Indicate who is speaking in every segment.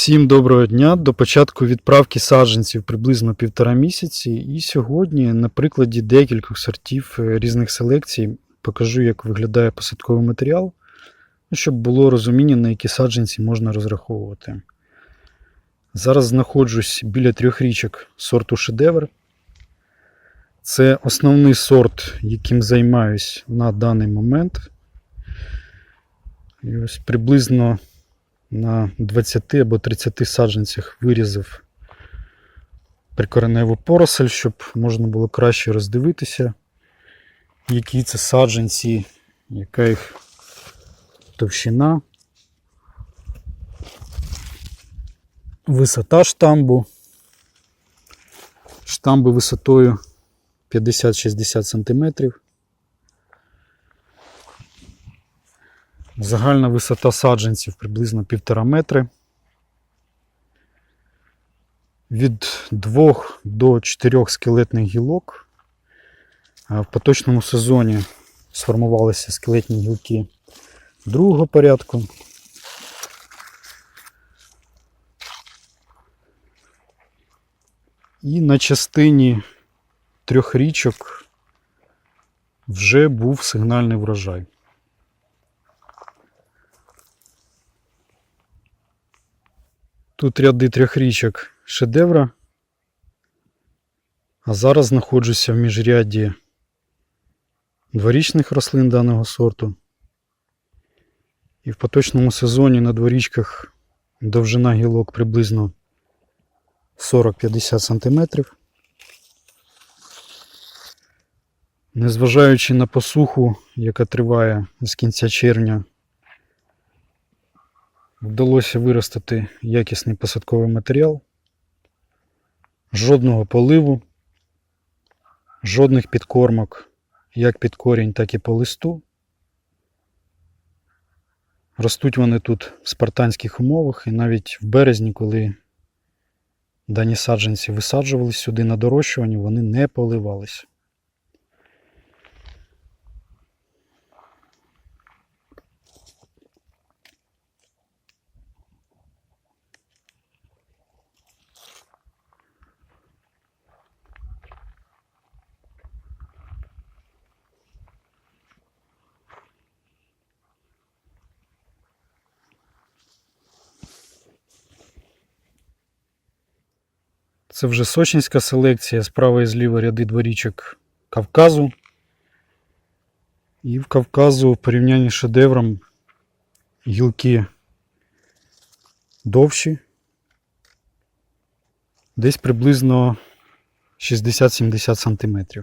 Speaker 1: Всім доброго дня. До початку відправки саджанців приблизно півтора місяці. І сьогодні на прикладі декількох сортів е, різних селекцій покажу, як виглядає посадковий матеріал, ну, щоб було розуміння, на які саджанці можна розраховувати. Зараз знаходжусь біля трьох річок сорту шедевр. Це основний сорт, яким займаюсь на даний момент. І ось приблизно на 20 або 30 саджанцях вирізав прикореневу поросель, щоб можна було краще роздивитися, які це саджанці, яка їх товщина, висота штамбу. Штамби висотою 50-60 см. Загальна висота саджанців приблизно 1,5 метри. Від 2 до 4 скелетних гілок. В поточному сезоні сформувалися скелетні гілки другого порядку. І на частині трьох річок вже був сигнальний врожай. Тут ряди трьох річок шедевра. А зараз знаходжуся в міжряді дворічних рослин даного сорту. І в поточному сезоні на дворічках довжина гілок приблизно 40-50 см. Незважаючи на посуху, яка триває з кінця червня, вдалося виростити якісний посадковий матеріал, жодного поливу, жодних підкормок як під корінь, так і по листу. Ростуть вони тут в спартанських умовах, і навіть в березні, коли дані саджанці висаджувались сюди на дорощування, вони не поливалися. Це вже сочинська селекція, справа і зліва ряди дворічок Кавказу. І в Кавказу в порівнянні з шедевром гілки довші. Десь приблизно 60-70 см.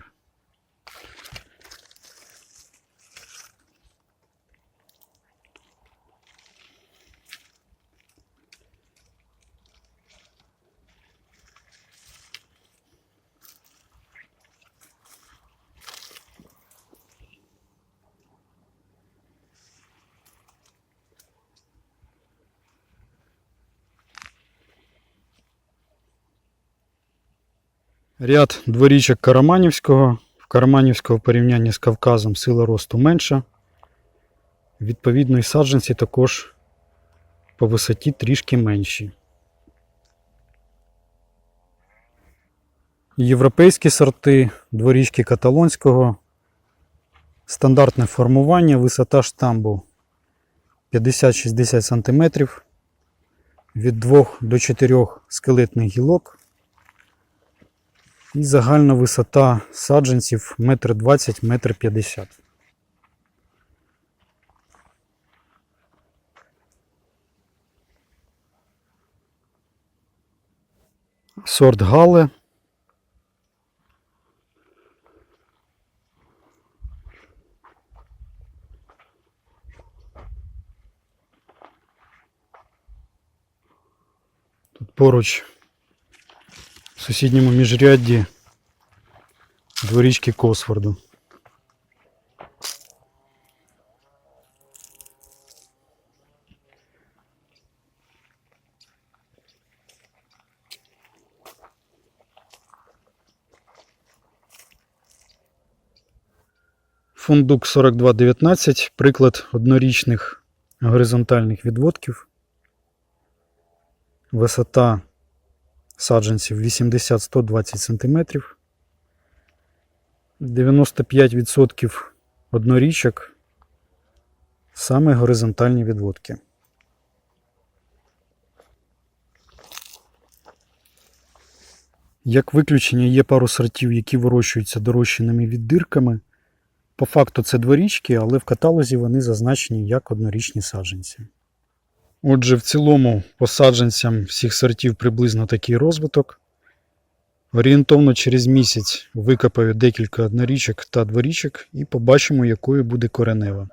Speaker 1: Ряд дворічок Караманівського. В Караманівського в порівнянні з Кавказом сила росту менша. Відповідно, і саджанці також по висоті трішки менші. Європейські сорти, дворічки каталонського. Стандартне формування, висота штамбу 50-60 см. Від 2 до 4 скелетних гілок. І загальна висота саджанців 1,20 1,50 м. Сорт Гале. Тут поруч сусідньому міжрядді дворічки Косфорду. Фундук 4219, приклад однорічних горизонтальних відводків. Висота саджанців 80-120 см. 95% однорічок саме горизонтальні відводки. Як виключення є пару сортів, які вирощуються дорощеними віддирками. По факту це дворічки, але в каталозі вони зазначені як однорічні саджанці. Отже, в цілому посадженцям всіх сортів приблизно такий розвиток. Орієнтовно через місяць викопаю декілька однорічок та дворічок і побачимо, якою буде коренева.